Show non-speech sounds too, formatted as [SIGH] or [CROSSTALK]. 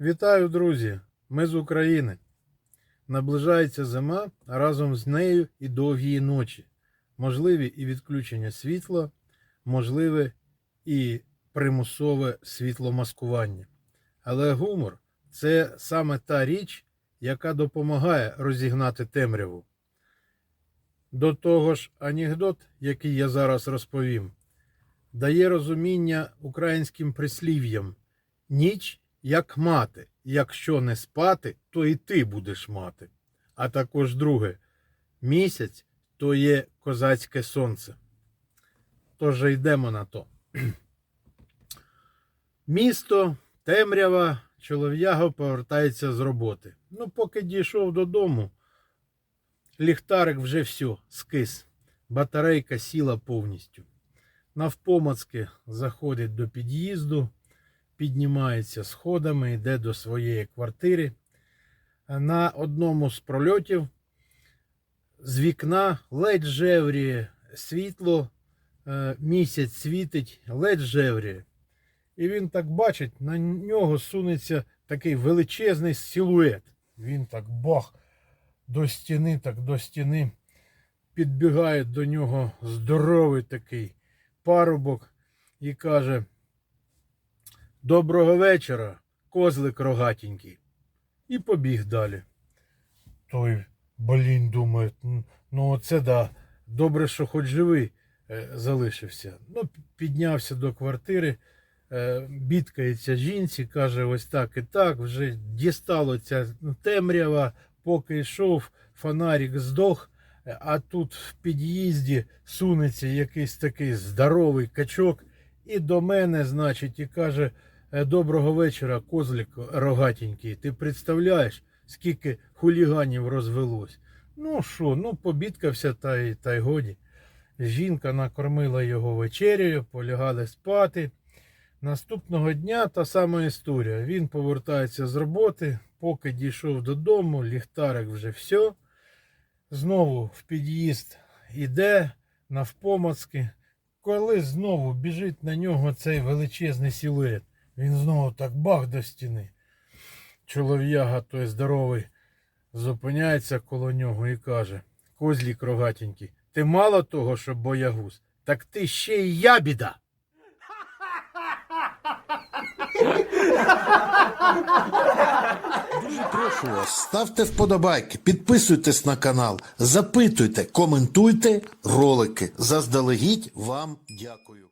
Вітаю, друзі! Ми з України. Наближається зима, а разом з нею і довгі ночі. Можливі і відключення світла, можливе і примусове світломаскування. Але гумор це саме та річ, яка допомагає розігнати темряву. До того ж, анекдот, який я зараз розповім, дає розуміння українським прислів'ям. Ніч як мати. Якщо не спати, то і ти будеш мати. А також друге, місяць то є козацьке сонце. Тож йдемо на то. [CLEARS THROAT] Місто, темрява, чолов'яга повертається з роботи. Ну, поки дійшов додому, ліхтарик вже все, скис. Батарейка сіла повністю. Навпомацки заходить до під'їзду, піднімається сходами, йде до своєї квартири. На одному з прольотів з вікна ледь жевріє світло, е, місяць світить, ледь жевріє. І він так бачить, на нього сунеться такий величезний силует. Він так бах до стіни, так до стіни. Підбігає до нього здоровий такий парубок і каже: Доброго вечора, козлик рогатенький. І побіг далі. Той, блін, думає, ну оце да, добре, що хоч живий е, залишився. Ну, піднявся до квартири, е, бідкається жінці, каже, ось так і так, вже дістало ця темрява, поки йшов, фонарик здох, е, а тут в під'їзді сунеться якийсь такий здоровий качок, і до мене, значить, і каже, «Е, доброго вечора, козлик рогатенький, ти представляєш, скільки хуліганів розвелось? Ну що, ну побідкався та й, та й годі. Жінка накормила його вечерею, полягали спати. Наступного дня та сама історія. Він повертається з роботи, поки дійшов додому, ліхтарик вже все. Знову в під'їзд іде навпомацки. Коли знову біжить на нього цей величезний силует, він знову так бах до стіни. Чолов'яга той здоровий зупиняється коло нього і каже: Козлік рогатенький, ти мало того, що боягуз, так ти ще й ябіда. Прошу вас, ставте вподобайки, підписуйтесь на канал, запитуйте, коментуйте ролики. Заздалегідь вам дякую.